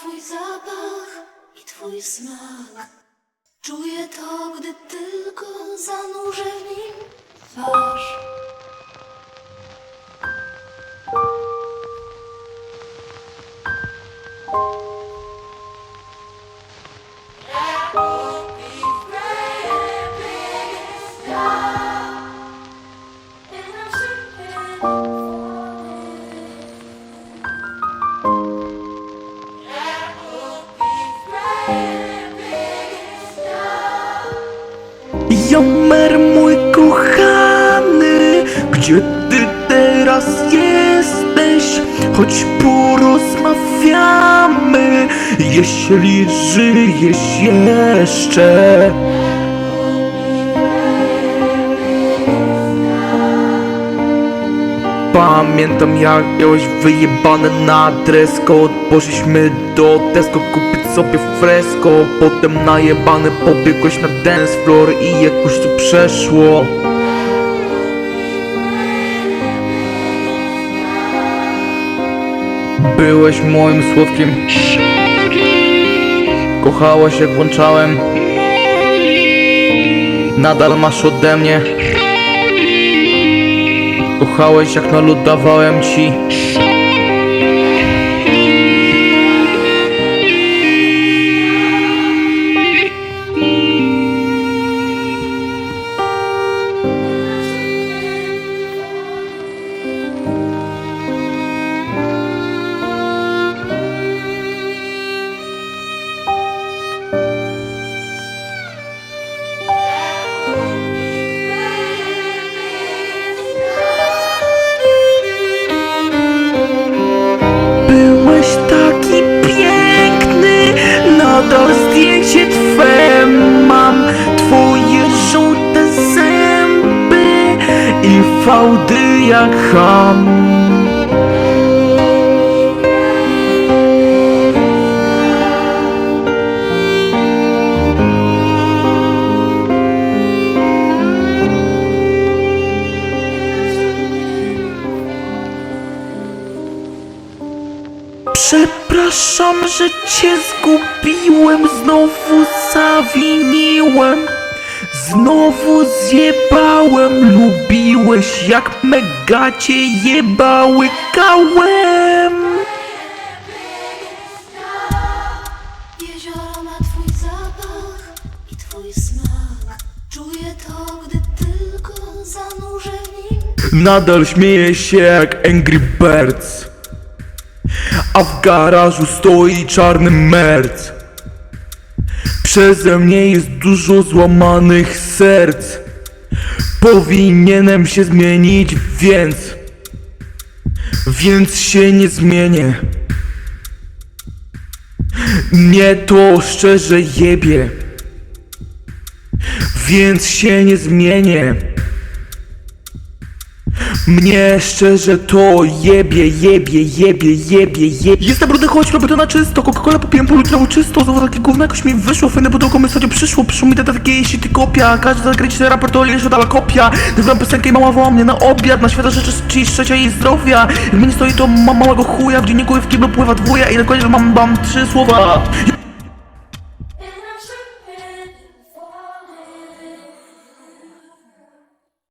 twój zapach i twój smak. Czuję to, gdy tylko zanurzę w nim twarz. Jomer mój kochany, gdzie ty teraz jesteś? Choć porozmawiamy, jeśli żyjesz jeszcze. Pamiętam jak miałeś wyjebane na dresko. Poszliśmy do Tesco kupić sobie fresko. Potem najebany pobiegłeś na dance floor i jakoś to przeszło. Byłeś moim słodkiem Kochałaś jak włączałem. Nadal masz ode mnie Kochałeś jak na lód dawałem ci jak ham. Przepraszam, że cię zgubiłem, znowu zawiniłem Znowu zjebałem, lubiłeś jak mega cię jebały kałem. Jezioro ma twój zapach i twój smak. Czuję to, gdy tylko zanurzę w nim. Nadal śmieję się jak Angry Birds. A w garażu stoi czarny merc Przeze mnie jest dużo złamanych serc. Powinienem się zmienić, więc Więc się nie zmienię. Mnie to szczerze jebie. Więc się nie zmienię mnie szczerze to jebie, jebie, jebie, jebie, jebie. Jestem brudy, chodź, robię to na czysto. Coca-Cola popiłem pół litra czysto. Znowu takie gówno jakoś mi wyszło Fajne pudełko mi ostatnio przyszło. Przyszło mi te takie jeśli ty kopia Każdy zagraniczny raper to jeszcze dala kopia. Nagrałem piosenkę i mama woła mnie na obiad. Na świata rzeczy czyli trzecia jej zdrowia. Jak mnie nie stoi to mam małego chuja W dzienniku i w kiblu pływa dwuja. I na koniec mam, mam trzy słowa